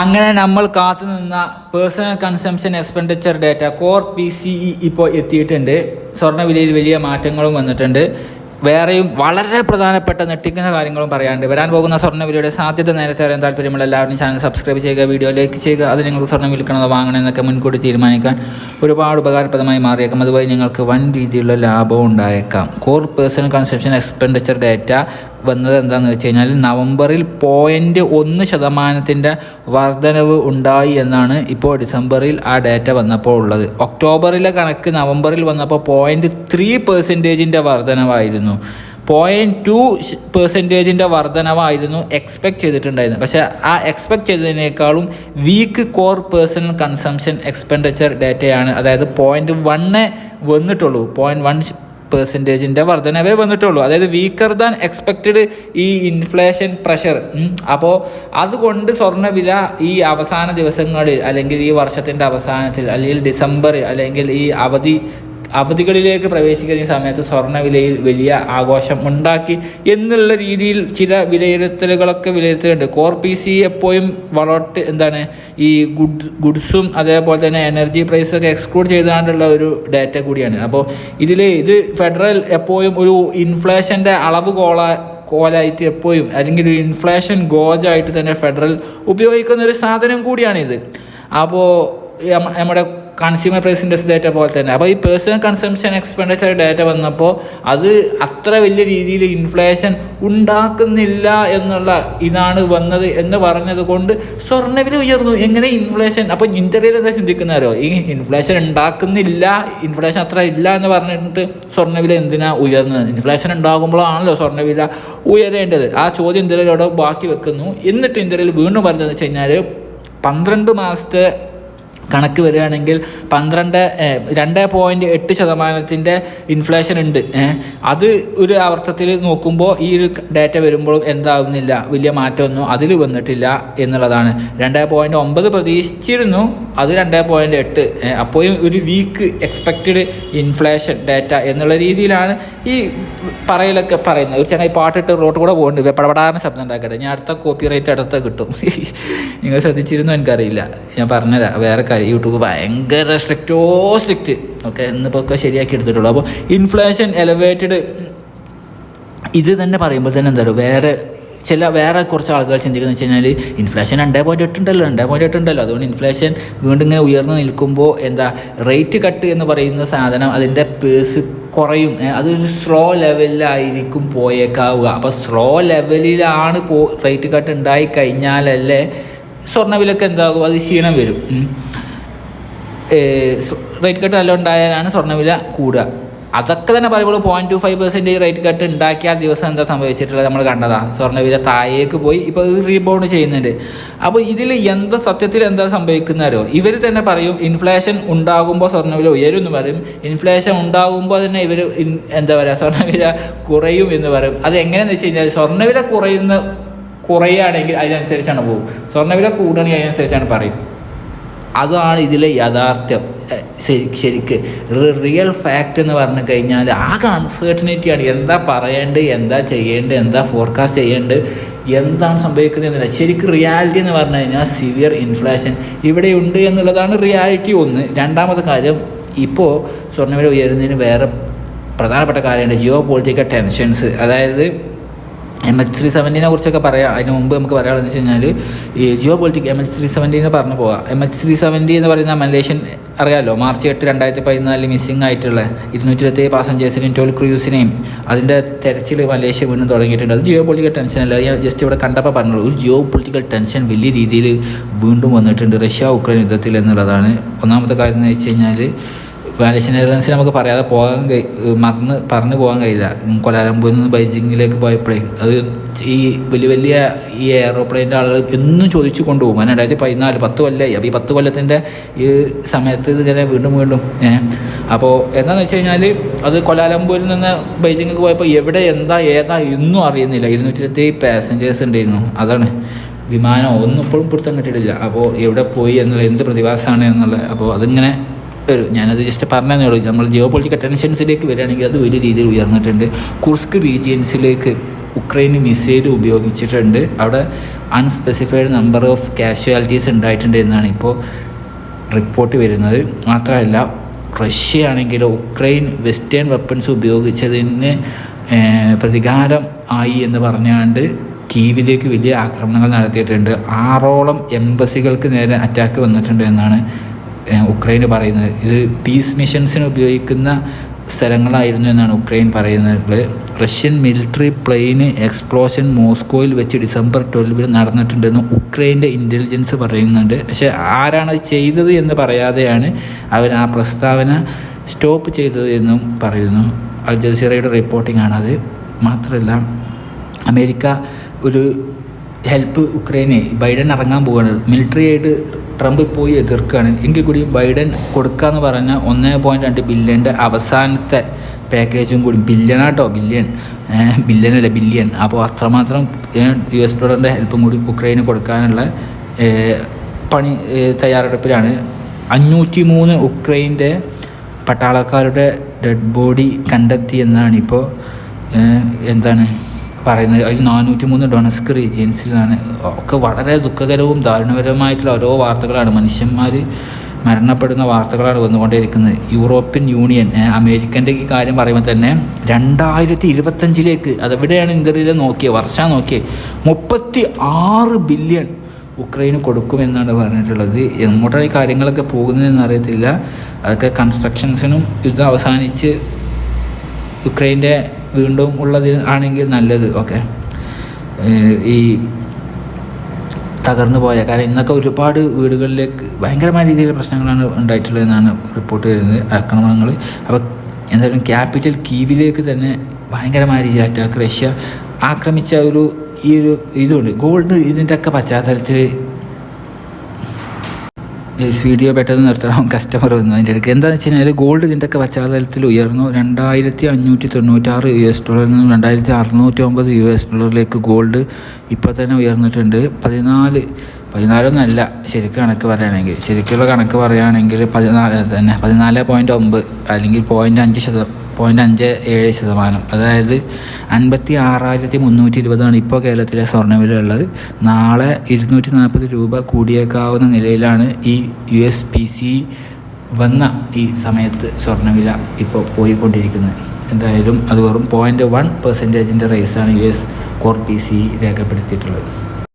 അങ്ങനെ നമ്മൾ കാത്തു നിന്ന personal consumption expenditure data core P C E ഇപ്പോൾ എത്തിയിട്ടുണ്ട്. സ്വർണവിലയിൽ വലിയ മാറ്റങ്ങളും വന്നിട്ടുണ്ട്. വേറെയും വളരെ പ്രധാനപ്പെട്ട ഞെട്ടിക്കുന്ന കാര്യങ്ങളും പറയാണ്ട് വരാൻ പോകുന്ന സ്വർണവിലയുടെ സാധ്യത നേരത്തെ അറിയാൻ താല്പര്യമുള്ള എല്ലാവരും ചാനൽ സബ്സ്ക്രൈബ് ചെയ്യുക വീഡിയോ ലൈക്ക് ചെയ്യുക. അത് നിങ്ങൾക്ക് സ്വർണം വിൽക്കണത് വാങ്ങണം എന്നൊക്കെ മുൻകൂട്ടി തീരുമാനിക്കാൻ ഒരുപാട് ഉപകാരപ്രദമായി മാറിയേക്കാം. അതുവഴി നിങ്ങൾക്ക് വൻ രീതിയിലുള്ള ലാഭം ഉണ്ടായേക്കാം. Core personal consumption expenditure data വന്നത് എന്താണെന്ന് വെച്ച് കഴിഞ്ഞാൽ നവംബറിൽ പോയിന്റ് ഒന്ന് ശതമാനത്തിന്റെ വർധനവ് ഉണ്ടായി എന്നാണ് ഇപ്പോൾ ഡിസംബറിൽ ആ ഡേറ്റ വന്നപ്പോൾ ഉള്ളത്. ഒക്ടോബറിലെ കണക്ക് നവംബറിൽ വന്നപ്പോൾ പോയിന്റ് ത്രീ പെർസെന്റേജിന്റെ വർധനവായിരുന്നു. പോയിന്റ് ടു പെർസെന്റേജിന്റെ വർധനവായിരുന്നു എക്സ്പെക്ട് ചെയ്തിട്ടുണ്ടായിരുന്നത്. പക്ഷേ ആ expect ചെയ്തതിനേക്കാളും weak core personal consumption expenditure ഡേറ്റയാണ് അതായത് പോയിന്റ് വണ്ണേ വന്നിട്ടുള്ളൂ. പോയിന്റ് വൺ പെർസെന്റേജിന്റെ വർധനവേ വന്നിട്ടുള്ളൂ. അതായത് വീക്കർ ദാൻ എക്സ്പെക്റ്റഡ് ഈ ഇൻഫ്ലേഷൻ പ്രഷർ അപ്പോൾ അതുകൊണ്ട് സ്വർണവില ഈ അവസാന ദിവസങ്ങളിൽ അല്ലെങ്കിൽ ഈ വർഷത്തിന്റെ അവസാനത്തിൽ അല്ലെങ്കിൽ ഡിസംബർ അല്ലെങ്കിൽ ഈ അവധി അവധികളിലേക്ക് പ്രവേശിക്കുന്ന സമയത്ത് സ്വർണവിലയിൽ വലിയ ആഘോഷം ഉണ്ടാക്കി എന്നുള്ള രീതിയിൽ ചില വിലയിരുത്തലുകളൊക്കെ വിലയിരുത്തലുണ്ട് കോർ പി സി എപ്പോഴും വളോട്ട് എന്താണ് ഈ ഗുഡ് ഗുഡ്സും അതേപോലെ തന്നെ എനർജി പ്രൈസൊക്കെ എക്സ്ക്ലൂഡ് ചെയ്താണ്ടുള്ള ഒരു ഡാറ്റ കൂടിയാണ്. അപ്പോൾ ഇതിൽ ഇത് ഫെഡറൽ എപ്പോഴും ഒരു ഇൻഫ്ലേഷന്റെ അളവ് കോള കോലായിട്ട് എപ്പോഴും അല്ലെങ്കിൽ ഒരു ഇൻഫ്ലേഷൻ ഗോജായിട്ട് തന്നെ ഫെഡറൽ ഉപയോഗിക്കുന്ന ഒരു സാധനം കൂടിയാണിത്. അപ്പോൾ നമ്മുടെ കൺസ്യൂമർ പ്രൈസ് ഇൻഡെക്സ് ഡേറ്റ പോലെ തന്നെ. അപ്പോൾ ഈ പേഴ്സണൽ കൺസംഷൻ എക്സ്പെൻഡിച്ചർ ഡേറ്റ വന്നപ്പോൾ അത് അത്ര വലിയ രീതിയിൽ ഇൻഫ്ലേഷൻ ഉണ്ടാക്കുന്നില്ല എന്നുള്ള ഇതാണ് വന്നത് എന്ന് പറഞ്ഞത് കൊണ്ട് സ്വർണവില ഉയർന്നു. എങ്ങനെ ഇൻഫ്ലേഷൻ അപ്പോൾ ഇന്ത്യയിൽ എന്താ ചിന്തിക്കുന്നവരോ ഈ ഇൻഫ്ലേഷൻ ഉണ്ടാക്കുന്നില്ല ഇൻഫ്ലേഷൻ അത്ര ഇല്ല എന്ന് പറഞ്ഞിട്ട് സ്വർണവില എന്തിനാ ഉയർന്നത്? ഇൻഫ്ലേഷൻ ഉണ്ടാകുമ്പോഴാണല്ലോ സ്വർണവില ഉയരേണ്ടത്. ആ ചോദ്യം ഇന്ത്യയിലോടെ ബാക്കി വെക്കുന്നു. എന്നിട്ട് ഇന്ത്യയിൽ വീണ്ടും പറഞ്ഞതെന്ന് വെച്ച് കഴിഞ്ഞാൽ പന്ത്രണ്ട് മാസത്തെ കണക്ക് വരികയാണെങ്കിൽ പന്ത്രണ്ട് രണ്ട് പോയിന്റ് എട്ട് ശതമാനത്തിന്റെ ഇൻഫ്ലേഷൻ ഉണ്ട്. അത് ഒരു അർത്ഥത്തിൽ നോക്കുമ്പോൾ ഈ ഒരു ഡാറ്റ വരുമ്പോഴും എന്താവുന്നില്ല വലിയ മാറ്റമൊന്നും അതിൽ വന്നിട്ടില്ല എന്നുള്ളതാണ്. രണ്ട് പോയിന്റ് ഒമ്പത് പ്രതീക്ഷിച്ചിരുന്നു അത് രണ്ട് പോയിന്റ് എട്ട്. അപ്പോഴും ഒരു വീക്ക് എക്സ്പെക്റ്റഡ് ഇൻഫ്ലേഷൻ ഡാറ്റ എന്നുള്ള രീതിയിലാണ് ഈ പറയലൊക്കെ പറയുന്നത്. ഒരു ചെറിയ പാട്ടിട്ട് റോട്ട് കൂടെ പോകുന്നുണ്ട് പടപടാറിന് ശബ്ദം ഉണ്ടാക്കട്ടെ. ഞാൻ അടുത്ത കോപ്പി റേറ്റ് അടുത്ത കിട്ടും. നിങ്ങൾ ശ്രദ്ധിച്ചിരുന്നു എനിക്കറിയില്ല. ഞാൻ പറഞ്ഞുതരാം വേറെ കാര്യം യൂട്യൂബ് ഭയങ്കര സ്ട്രിക്റ്റോ സ്ട്രിക്റ്റ് ഓക്കെ ഇന്നിപ്പോൾ ഒക്കെ ശരിയാക്കി എടുത്തിട്ടുള്ളൂ. അപ്പോൾ ഇൻഫ്ലേഷൻ എലവേറ്റഡ് ഇത് തന്നെ പറയുമ്പോൾ തന്നെ എന്താ വേറെ ചില വേറെ കുറച്ച് ആളുകൾ ചിന്തിക്കുന്നത് വെച്ച് കഴിഞ്ഞാൽ ഇൻഫ്ലേഷൻ രണ്ടേ പോയിന്റ് എട്ട് ഉണ്ടല്ലോ രണ്ടേ പോയിന്റ് എട്ട് ഉണ്ടല്ലോ. അതുകൊണ്ട് ഇൻഫ്ലേഷൻ വീണ്ടും ഇങ്ങനെ ഉയർന്നു നിൽക്കുമ്പോൾ എന്താ റേറ്റ് കട്ട് എന്ന് പറയുന്ന സാധനം അതിന്റെ പേഴ്സ് കുറയും. അതൊരു സ്ലോ ലെവലിലായിരിക്കും പോയേക്കാവുക. അപ്പോൾ സ്ലോ ലെവലിലാണ് പോ റേറ്റ് കട്ട് ഉണ്ടായി കഴിഞ്ഞാലല്ലേ സ്വർണവിലൊക്കെ എന്താകും? അത് ക്ഷീണം വരും. റേറ്റ് കട്ട് നല്ല ഉണ്ടായാലാണ് സ്വർണവില കൂടുക. അതൊക്കെ തന്നെ പറയുമ്പോൾ point two five percent rate cut ഉണ്ടാക്കിയ ആ ദിവസം എന്താ സംഭവിച്ചിട്ടുള്ളത് നമ്മൾ കണ്ടതാണ് സ്വർണവില താഴേക്ക് പോയി ഇപ്പോൾ റീബൗണ്ട് ചെയ്യുന്നുണ്ട്. അപ്പോൾ ഇതിൽ എന്താ സത്യത്തിൽ എന്താ സംഭവിക്കുന്നവരോ ഇവർ തന്നെ പറയും ഇൻഫ്ലേഷൻ ഉണ്ടാകുമ്പോൾ സ്വർണവില ഉയരും എന്ന് പറയും. ഇൻഫ്ലേഷൻ ഉണ്ടാകുമ്പോൾ തന്നെ ഇവർ എന്താ പറയുക സ്വർണവില കുറയും എന്ന് പറയും. അത് എങ്ങനെയാണെന്ന് വെച്ച് കഴിഞ്ഞാൽ സ്വർണവില കുറയുന്ന കുറയുകയാണെങ്കിൽ അതിനനുസരിച്ചാണ് പോകും സ്വർണവില കൂടുകയാണെങ്കിൽ അതിനനുസരിച്ചാണ് പറയും. അതാണ് ഇതിലെ യാഥാർത്ഥ്യം ശരി ശരിക്ക്. റിയൽ ഫാക്റ്റ് എന്ന് പറഞ്ഞു കഴിഞ്ഞാൽ ആകെ അൺസേർട്ടനിറ്റിയാണ് എന്താ പറയേണ്ടത് എന്താ ചെയ്യേണ്ടത് എന്താ ഫോർകാസ്റ്റ് ചെയ്യേണ്ടത് എന്താണ് സംഭവിക്കുന്നത് എന്നില്ല. ശരിക്കും റിയാലിറ്റി എന്ന് പറഞ്ഞു കഴിഞ്ഞാൽ സിവിയർ ഇൻഫ്ലേഷൻ ഇവിടെ ഉണ്ട് എന്നുള്ളതാണ് റിയാലിറ്റി ഒന്ന്. രണ്ടാമത്തെ കാര്യം ഇപ്പോൾ സ്വർണവില ഉയരുന്നതിന് വേറെ പ്രധാനപ്പെട്ട കാര്യമുണ്ട്. ജിയോ പൊളിറ്റിക്കൽ ടെൻഷൻസ് അതായത് എം എച്ച് ത്രീ സെവന്റീനെ കുറിച്ചൊക്കെ പറയാം അതിന് മുമ്പ് നമുക്ക് പറയാമെന്ന് വെച്ച് കഴിഞ്ഞാൽ ഈ geopolitic M H three സെവന്റീനെ പറഞ്ഞു പോകാം. എം എച്ച് ത്രീ സെവന്റി എന്ന് പറയുന്ന മലേഷ്യൻ അറിയാമല്ലോ മാർച്ച് എട്ട് രണ്ടായിരത്തി പതിനാലിൽ മിസ്സിംഗ് ആയിട്ടുള്ള ഇരുന്നൂറ്റി ഇരുപത്തി പാസഞ്ചേഴ്സിനെയും ട്വൽവ് ക്രൂസിനെയും അതിന്റെ തെരച്ചിൽ മലേഷ്യ വീണ്ടും തുടങ്ങിയിട്ടുണ്ട്. അത് ജിയോ പൊളിറ്റിക്കൽ ടെൻഷനല്ല ഞാൻ ജസ്റ്റ് ഇവിടെ കണ്ടപ്പോൾ പറഞ്ഞുള്ളൂ. ഒരു ജിയോ പൊളിറ്റിക്കൽ ടെൻഷൻ വലിയ രീതിയിൽ വീണ്ടും വന്നിട്ടുണ്ട്. റഷ്യ ഉക്രൈൻ യുദ്ധത്തിൽ എന്നുള്ളതാണ്. ഒന്നാമത്തെ കാര്യം എന്ന് വെച്ച് കഴിഞ്ഞാൽ എയർലൈൻസിന് നമുക്ക് പറയാതെ പോകാൻ കഴി മറന്ന് പറഞ്ഞു പോകാൻ കഴിയില്ല. കൊലാലംപൂരിൽ നിന്ന് ബൈജിങ്ങിലേക്ക് പോയപ്പോഴേ അത് ഈ വലിയ വലിയ ഈ എയറോപ്ലെയിന്റെ ആളുകൾ എന്നും ചോദിച്ചു കൊണ്ടുപോകും. അങ്ങനെ രണ്ടായിരത്തി പതിനാല് പത്ത് കൊല്ലമായി അപ്പോൾ ഈ പത്ത് കൊല്ലത്തിന്റെ ഈ സമയത്ത് ഇതിങ്ങനെ വീണ്ടും വീണ്ടും അപ്പോൾ എന്താണെന്ന് വെച്ച് കഴിഞ്ഞാൽ അത് കൊലാലംപൂരിൽ നിന്ന് ബൈജിങ്ങിലേക്ക് പോയപ്പോൾ എവിടെ എന്താ ഏതാ എന്നും അറിയുന്നില്ല. ഇരുന്നൂറ്റി പാസഞ്ചേഴ്സ് ഉണ്ടായിരുന്നു. അതാണ്. വിമാനം ഒന്നും ഇപ്പോഴും പിടുത്തം കിട്ടിയിട്ടില്ല. അപ്പോൾ എവിടെ പോയി എന്നുള്ള എന്ത് പ്രതിഭാസമാണ് എന്നുള്ളത് അപ്പോൾ അതിങ്ങനെ ഒരു ഞാനത് ജസ്റ്റ് പറഞ്ഞതേ ഉള്ളൂ. നമ്മൾ ജിയോ പൊളിറ്റിക്കൽ ടെൻഷൻസിലേക്ക് വരികയാണെങ്കിൽ അത് വലിയ രീതിയിൽ ഉയർന്നിട്ടുണ്ട്. കുർസ്ക് റീജിയൻസിലേക്ക് ഉക്രൈന് മിസൈൽ ഉപയോഗിച്ചിട്ടുണ്ട്. അവിടെ അൺസ്പെസിഫൈഡ് നമ്പർ ഓഫ് കാഷ്വാലിറ്റീസ് ഉണ്ടായിട്ടുണ്ട് എന്നാണ് ഇപ്പോൾ റിപ്പോർട്ട് വരുന്നത്. മാത്രമല്ല റഷ്യ ആണെങ്കിൽ ഉക്രൈൻ വെസ്റ്റേൺ വെപ്പൺസ് ഉപയോഗിച്ചതിന് പ്രതികാരം ആയി എന്ന് പറഞ്ഞാണ്ട് കീവിലേക്ക് വലിയ ആക്രമണങ്ങൾ നടത്തിയിട്ടുണ്ട്. ആറോളം എംബസികൾക്ക് നേരെ അറ്റാക്ക് വന്നിട്ടുണ്ട് എന്നാണ് ഏഹ്, ഉക്രൈൻ പറയുന്നത്. ഇത് പീസ് മിഷൻസിന് ഉപയോഗിക്കുന്ന സ്ഥലങ്ങളായിരുന്നു എന്നാണ് ഉക്രൈൻ പറയുന്നത്. റഷ്യൻ മിലിറ്ററി പ്ലെയിന് എക്സ്പ്ലോഷൻ മോസ്കോയിൽ വെച്ച് ഡിസംബർ ട്വൽവിന് നടന്നിട്ടുണ്ടെന്ന് ഉക്രൈന്റെ ഇന്റലിജൻസ് പറയുന്നുണ്ട്. പക്ഷേ ആരാണ് ചെയ്തത് എന്ന് പറയാതെയാണ് അവർ ആ പ്രസ്താവന സ്റ്റോപ്പ് ചെയ്തത് എന്നും പറയുന്നു. അൽ ജസീറയുടെ റിപ്പോർട്ടിംഗ് ആണത്. മാത്രമല്ല അമേരിക്ക ഒരു ഹെൽപ്പ് ഉക്രൈനെ ബൈഡൻ ഇറങ്ങാൻ പോവുകയാണ് മിലിറ്ററി ആയിട്ട് ട്രംപ് പോയി എതിർക്കുകയാണ് എങ്കിൽ കൂടി ബൈഡൻ കൊടുക്കാന്ന് പറഞ്ഞ ഒന്നേ പോയിന്റ് രണ്ട് ബില്യന്റെ അവസാനത്തെ പാക്കേജും കൂടി. ബില്യണാട്ടോ ബില്യൺ ബില്യൺ അല്ല ബില്യൺ അപ്പോൾ അത്രമാത്രം യു എസ് ഡോളറിന്റെ ഹെൽപ്പും കൂടി ഉക്രൈന് കൊടുക്കാനുള്ള പണി തയ്യാറെടുപ്പിലാണ്. അഞ്ഞൂറ്റി മൂന്ന് ഉക്രൈന്റെ പട്ടാളക്കാരുടെ ഡെഡ് ബോഡി കണ്ടെത്തി എന്നാണ് ഇപ്പോൾ എന്താണ് പറയുന്നത് അതിൽ നാനൂറ്റി മൂന്ന് ഡൊണസ്ക് റീജിയൻസിലാണ്. ഒക്കെ വളരെ ദുഃഖകരവും ദാരുണപരവുമായിട്ടുള്ള ഓരോ വാർത്തകളാണ്. മനുഷ്യന്മാർ മരണപ്പെടുന്ന വാർത്തകളാണ് വന്നുകൊണ്ടേയിരിക്കുന്നത്. യൂറോപ്യൻ യൂണിയൻ അമേരിക്കന്റെ ഈ കാര്യം പറയുമ്പോൾ തന്നെ രണ്ടായിരത്തി ഇരുപത്തഞ്ചിലേക്ക് അതെവിടെയാണ് ഇന്ത്യയിൽ നോക്കിയത് വർഷം നോക്കിയത് മുപ്പത്തി ആറ് ബില്യൺ ഉക്രൈന് കൊടുക്കുമെന്നാണ് പറഞ്ഞിട്ടുള്ളത്. എങ്ങോട്ടാണ് ഈ കാര്യങ്ങളൊക്കെ പോകുന്നതെന്ന് അറിയത്തില്ല. അതൊക്കെ കൺസ്ട്രക്ഷൻസിനും യുദ്ധം അവസാനിച്ച് യുക്രൈന്റെ വീണ്ടും ഉള്ളത് ആണെങ്കിൽ നല്ലത്. ഓക്കെ. ഈ തകർന്നു പോയ കാരണം ഇന്നൊക്കെ ഒരുപാട് വീടുകളിലേക്ക് ഭയങ്കരമായ രീതിയിലുള്ള പ്രശ്നങ്ങളാണ് ഉണ്ടായിട്ടുള്ളതെന്നാണ് റിപ്പോർട്ട് വരുന്നത് ആക്രമണങ്ങൾ. അപ്പോൾ എന്തായാലും ക്യാപിറ്റൽ കീവിലേക്ക് തന്നെ ഭയങ്കരമായ രീതിയിൽ അറ്റാക്ക് റഷ്യ ആക്രമിച്ച ഒരു ഈ ഒരു ഇതുണ്ട്. ഗോൾഡ് ഇതിന്റെയൊക്കെ പശ്ചാത്തലത്തിൽ ഗൈസ് വീഡിയോ പെട്ടെന്ന് നിർത്തണം. കസ്റ്റമർ വന്നു. അതിന്റെ ഇടയ്ക്ക് എന്താണെന്ന് വെച്ച് കഴിഞ്ഞാൽ ഗോൾഡ് ഇതിന്റെയൊക്കെ പശ്ചാത്തലത്തിൽ ഉയർന്നു. രണ്ടായിരത്തി അഞ്ഞൂറ്റി തൊണ്ണൂറ്റാറ് യു എസ് ഡോളറിൽ നിന്നും രണ്ടായിരത്തി അറുന്നൂറ്റി ഒമ്പത് യു എസ് ഡോളറിലേക്ക് ഗോൾഡ് ഇപ്പോൾ തന്നെ ഉയർന്നിട്ടുണ്ട്. പതിനാല് പതിനാലൊന്നല്ല ശരിക്കും കണക്ക് പറയുകയാണെങ്കിൽ ശരിക്കുള്ള കണക്ക് പറയുകയാണെങ്കിൽ പതിനാല് തന്നെ പതിനാല് പോയിന്റ് ഒമ്പത് അല്ലെങ്കിൽ പോയിന്റ് അഞ്ച് ശതം പോയിന്റ് അഞ്ച് ഏഴ് ശതമാനം. അതായത് അൻപത്തി ആറായിരത്തി മുന്നൂറ്റി ഇരുപതാണ് ഇപ്പോൾ കേരളത്തിലെ സ്വർണവില ഉള്ളത് നാളെ ഇരുന്നൂറ്റി നാൽപ്പത് രൂപ കൂടിയേക്കാവുന്ന നിലയിലാണ് ഈ യു എസ് പി സി വന്ന ഈ സമയത്ത് സ്വർണവില ഇപ്പോൾ പോയിക്കൊണ്ടിരിക്കുന്നത്. എന്തായാലും അത് വെറും പോയിന്റ് വൺ പെർസെന്റേജിന്റെ റേസാണ് U S core P C രേഖപ്പെടുത്തിയിട്ടുള്ളത്.